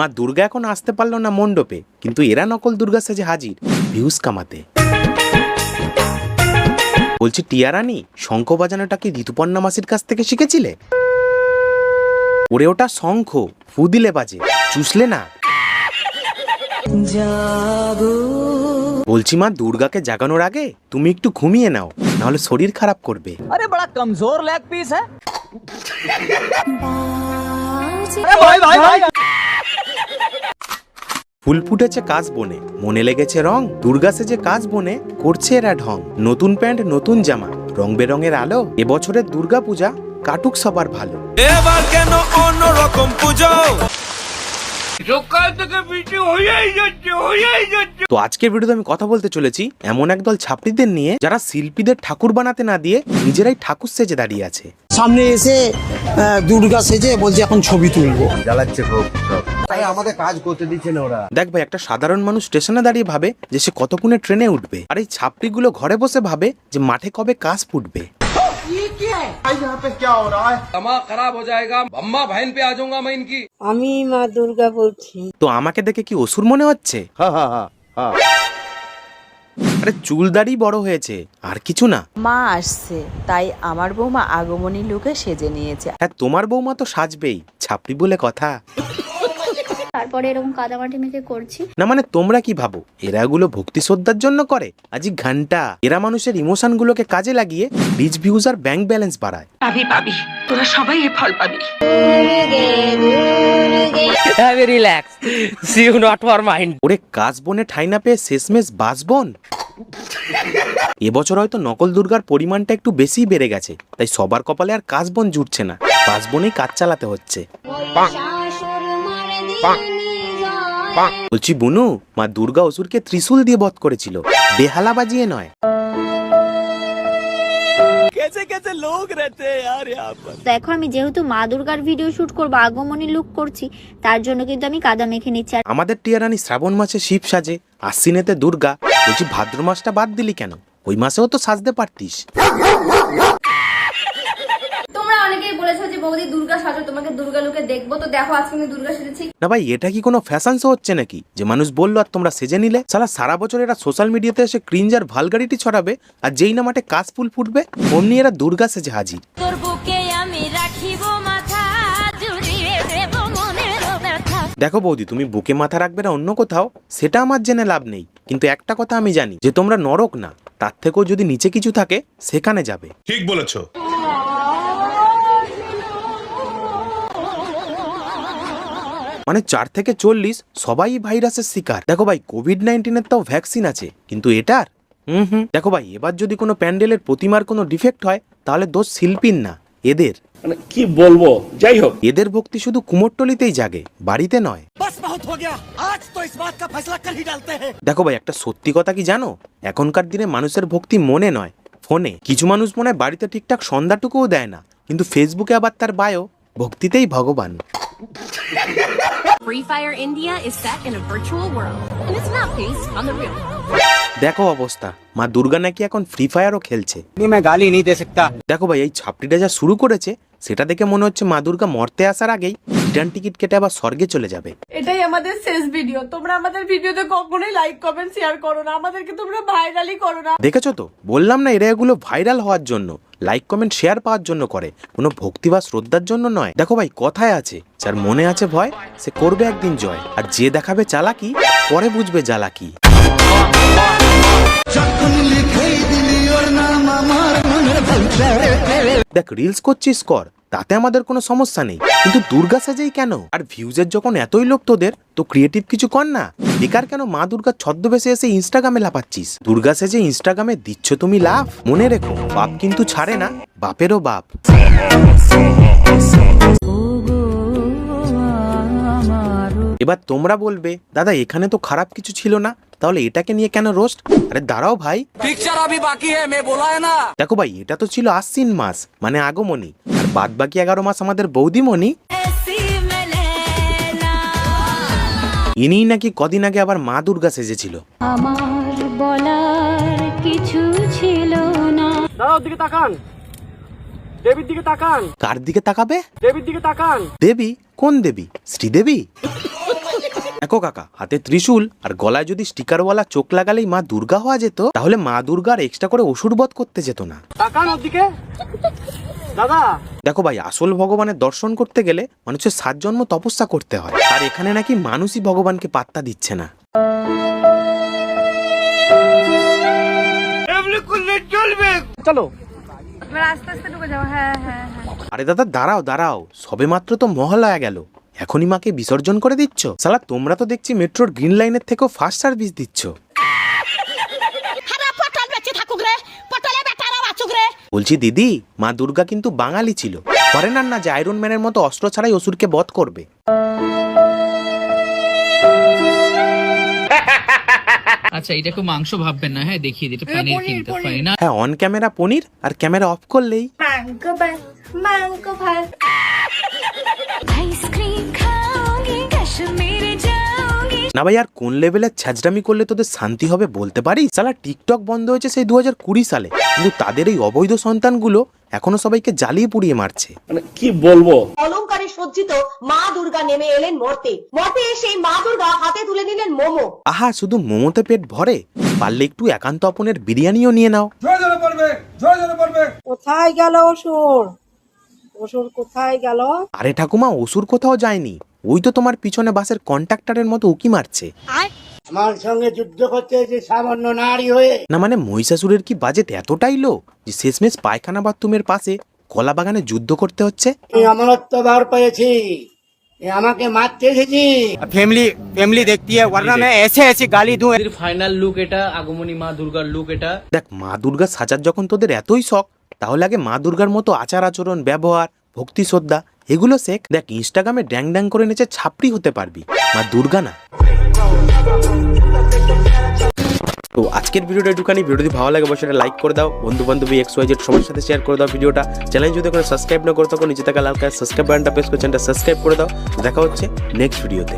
মা দুর্গা এখন আসতে পারল না মণ্ডপে কিন্তু এরা নকল দুর্গা সাজে হাজির ভিউস কামাতে। বলছি টিয়ারানি শঙ্খ বাজানোটা কি ঋতুপর্ণা মাসির কাছ থেকে শিখেছিলে? ওরে ওটা শঙ্খ ফু দিলে বাজে চুষলে না। বলছি মা দুর্গাকে জাগানোর আগে তুমি একটু ঘুমিয়ে নাও নাহলে শরীর খারাপ করবে। আরে বড়া কমজোর লেগ পিস হ্যাঁ? ভাই ভাই ভাই। ফুল ফুটেছে কাজ বনে মনে লেগেছে রং। দুর্গা সেজে কাজ বনে করছে এরা ঢং। নতুন প্যান্ট নতুন জামা রং বেরঙের আলো এবছরের দুর্গা পূজা কাটুক সবার ভালো। এবার কেন অন্যরকম পুজো? তো আজকের ভিডিওতে আমি কথা বলতে চলেছি এমন একদল ছাত্রীদের নিয়ে যারা শিল্পীদের ঠাকুর বানাতে না দিয়ে নিজেরাই ঠাকুর সেজে দাঁড়িয়ে আছে। সামনে এসে আহ, দুর্গা সেজে বলছে এখন ছবি তুলবো। জ্বালাচ্ছে তাই আমাদের কাজ করতে দিচ্ছে না ওরা। দেখ ভাই একটা সাধারণ মানুষ স্টেশনে দাঁড়িয়ে ভাবে যে সে কতক্ষণে ট্রেনে উঠবে। আর এই ছাপড়িগুলো ঘরে বসে ভাবে যে মাঠে কবে কাজ ফুটবে। আমি মা দুর্গা বলছি। তো আমাকে দেখে কি অসুর মনে হচ্ছে? আরে চুল দাড়ি বড় হয়েছে আর কিছু না। মা আসছে তাই আমার বৌমা আগমনী লোকে সেজে নিয়েছে। হ্যাঁ তোমার বৌমা তো সাজবেই ছাপড়ি বলে কথা। তারপরে এরকম কাদামাটি মেখে করছি। না মানে তোমরা কি ভাবো এরা এগুলো ভক্তি শ্রদ্ধার জন্য করে? আজি ঘণ্টা এরা মানুষের ইমোশন গুলোকে কাজে লাগিয়ে রিচ ভিউজ আর ব্যাংক ব্যালেন্স বাড়ায়। পাবি পাবি তোরা সবাই এ ফল পাবি। Heavy relax see you not for mind ওরে কাজ বনে ঠাই না পেয়ে শেষমেষ বাসবন এবছর হয়তো নকল দুর্গার পরিমাণটা একটু বেশি বেড়ে গেছে তাই সবার কপালে আর কাজ বন জুটছে না। কাজ বনেই কাজ চালাতে হচ্ছে। বলছি বুনু মা দুর্গা অসুরকে ত্রিশূল দিয়ে বধ করেছিল। বেহালা বাজিয়ে নয়। আমি যেহেতু মা ভিডিও শুট করব লুক করছি জন্য কিন্তু আমি মেখে নিচ্ছি। আমাদের শ্রাবণ মাসে সাজে বলছি ভাদ্র মাসটা বাদ দিলি কেন? ওই মাসেও তো সাজতে পারতিস। অনেকেই বলেছ যে বৌদি দুর্গা সাজো তোমাকে দুর্গা লুকে দেখব। তো দেখো আজকে আমি দুর্গা সেজেছি। না ভাই এটা কি কোনো ফ্যাশন শো হচ্ছে নাকি? যে মানুষ বলল আর তোমরা সেজে নিলে? সালা সারা বছর এরা সোশ্যাল মিডিয়াতে এসে ক্রিঞ্জ আর ভালগারিটি ছড়াবে আর যেই না মাঠে কাশ ফুল ফুটবে অমনি এরা দুর্গা সেজে হাজির। তোর বুকে আমি রাখিব মাথা জুড়িয়ে দেব মনের ব্যথা। দেখো বৌদি তুমি বুকে মাথা রাখবে না অন্য কোথাও সেটা আমার জেনে লাভ নেই। কিন্তু একটা কথা আমি জানি যে তোমরা নরক না তার থেকেও যদি নিচে কিছু থাকে সেখানে যাবে। ঠিক বলেছ। মানে চার থেকে চল্লিশ সবাই ভাইরাসের শিকার। দেখো ভাই কোভিড নাইন্টিনের তাও ভ্যাকসিন আছে কিন্তু এটার হুম হুম। দেখো ভাই এবার যদি কোনো প্যান্ডেলের প্রতিমার কোনো ডিফেক্ট হয় তাহলে দোষ শিল্পীর না এদের। মানে কি বলব? যাই হোক। এদের ভক্তি শুধু কুমোরটলিতেই জাগে বাড়িতে নয়। দেখো ভাই একটা সত্যি কথা কি জানো? এখনকার দিনে মানুষের ভক্তি মনে নয় ফোনে। কিছু মানুষ মনে বাড়িতে ঠিকঠাক সন্ধ্যাটুকুও দেয় না কিন্তু ফেসবুকে আবার তার বায়ো ভক্তিতেই ভগবান। Free Fire India is set in a virtual world and it's not based on the real world. দেখো অবস্থা মা দুর্গা নাকি এখন ফ্রি ফায়ারও খেলছে मैं गाली नहीं दे सकता দেখো ভাই এই ছাপড়িটা যা শুরু করেছে সেটা দেখে মনে হচ্ছে মা দুর্গা মরতে আসার আগেই রিটার্ন টিকিট কেটে আবার স্বর্গে চলে যাবে। এটাই আমাদের শেষ ভিডিও তোমরা আমাদের ভিডিওতে কখনোই লাইক কমেন্ট শেয়ার করো না। আমাদেরকে তোমরা ভাইরালই করো না। দেখেছ তো? বললাম না এরা এগুলো ভাইরাল হওয়ার জন্য। লাইক কমেন্ট শেয়ার পাওয়ার জন্য করে। কোনো ভক্তি বা শ্রদ্ধার জন্য নয়। দেখো ভাই কথায় আছে যার মনে আছে ভয় সে করবে একদিন জয়। আর যে দেখাবে চালাকি পরে বুঝবে জ্বালাকি। দেখ রিলস করছিস কর। তাতে আমাদের কোনো সমস্যা নেই। কিন্তু দুর্গা সাজেই কেন? আর ভিউজের যখন এতই লোক তোদের তো ক্রিয়েটিভ কিছু কর না। বেকার কেন মা দুর্গার ছদ্মবেশে এসে ইনস্টাগ্রামে লাফাচ্ছিস? দুর্গা সেজে ইনস্টাগ্রামে দিচ্ছ তুমি লাভ মনে রেখো বাপ কিন্তু ছাড়ে না বাপেরও বাপ। এবার তোমরা বলবে দাদা এখানে তো খারাপ কিছু ছিল না? তাহলে এটাকে নিয়ে কেন রোস্ট আরে দাঁড়াও ভাই। পিকচার আমি বাকি হ্যাঁ মে বলা না। দেখো ভাই এটা তো ছিল আশ্বিন মাস মানে আগমনী। আর বাদ বাকি এগারো মাস আমাদের বৌদিমণি। ইনি নাকি কদিন আগে আবার মা দুর্গা সেজেছিল। আমার বলার কিছু ছিল না। দাঁড়াও দিকে তাকান। দেবীর দিকে তাকান। কার দিকে তাকাবে? দেবীর দিকে তাকান। দেবী? কোন দেবী? শ্রীদেবী? দেখো কাকা হাতে ত্রিশূল আর গলায় যদি স্টিকারওয়ালা চোখ লাগালেই মা দুর্গা হওয়া যেত তাহলে মা দুর্গার এক্সট্রা করে অসুর বধ করতে যেত না। দেখো ভাই আসল ভগবানের দর্শন করতে গেলে মানুষের সাত জন্ম তপস্যা করতে হয়। আর এখানে নাকি মানুষই ভগবানকে পাত্তা দিচ্ছে না। আরে দাদা দাঁড়াও দাঁড়াও। সবে মাত্র তো মহলয়া গেল। এখনই মাকে বিসর্জন করে দিচ্ছ? সালা তোমরা তো দেখছি মেট্রোর গ্রিন লাইনের থেকেও ফার্স্ট সার্ভিস দিচ্ছ। বলছি দিদি মা দুর্গা কিন্তু বাঙালি ছিল। ফরেনার না যে আয়রন ম্যানের মতো অস্ত্র ছাড়াই অসুরকে বধ করবে। আচ্ছা এটা খুব মাংস ভাববেন না হ্যাঁ দেখিয়ে দিতে পানির কিন্তু পানি না। হ্যাঁ অন ক্যামেরা পনির আর ক্যামেরা অফ করলেই। মাংক ভাত মাংক ভাত। না ভাই আর কোন লেভেলের ছ্যাচড়ামি করলে তোদের শান্তি হবে বলতে পারি? সালা টিকটক বন্ধ হয়েছে সেই দু কুড়ি সালে। কিন্তু তাদের এই অবৈধ সন্তানগুলো এখনও সবাইকে জ্বালিয়ে পুড়িয়ে মারছে। মানে কি বলব? অলংকারে সজ্জিত মা দুর্গা নেমে এলেন মর্তে। মর্তে সেই মা দুর্গা হাতে তুলে নিলেন মোমো। আহা শুধু মোমোতে পেট ভরে? পারলে একটু একান্ত আপনের বিরিয়ানিও নিয়ে নাও। কোথায় গেল অসুর? অসুর কোথায় গেল? আরে ঠাকুমা অসুর কোথাও যায়নি। ওই তো তোমার পিছনে বাসের কন্ট্রাক্টরের মতো উকি মারছে। আমার সঙ্গে যুদ্ধ করতে যে সামান্য নারী হয়ে না মানে মহিষাসুরের কি বাজেট এতটাই লো যে শেষমেশ পায়খানা বাথরুমের পাশে কলা বাগানে যুদ্ধ করতে হচ্ছে? অমরত্ব পেয়েছি। আমাকে মারতে এসেছি। ফ্যামিলি ফ্যামিলি দেখতি ওয়ারনা এসে এসে গালি দু ফাইনাল লুক এটা আগমনী মা দুর্গার লুক এটা। দেখ মা দুর্গা সাজার যখন তোদের এতই শখ তাহলে আগে মা দুর্গার মতো আচার আচরণ ব্যবহার ভক্তি শ্রদ্ধা এগুলো শেখ, দেখ, ইনস্টাগ্রামে ড্যাং ড্যাং করে নেচে ছাপড়ি হতে পারবি। মা, দুর্গা না। তো আজকের ভিডিওটা একটুখানি ভিডিও যদি ভালো লাগে অবশ্যই লাইক করে দাও। বন্ধু বান্ধবী এক্স ওয়াই জেড সবার সাথে শেয়ার করে দাও ভিডিওটা। চ্যানেল যদি কোনো সাবস্ক্রাইব না করে থাকো, নিচে থাকা লাল কালার সাবস্ক্রাইব বাটনটা প্রেস করে চ্যানেলটা সাবস্ক্রাইব করে দাও। দেখা হচ্ছে নেক্সট ভিডিওতে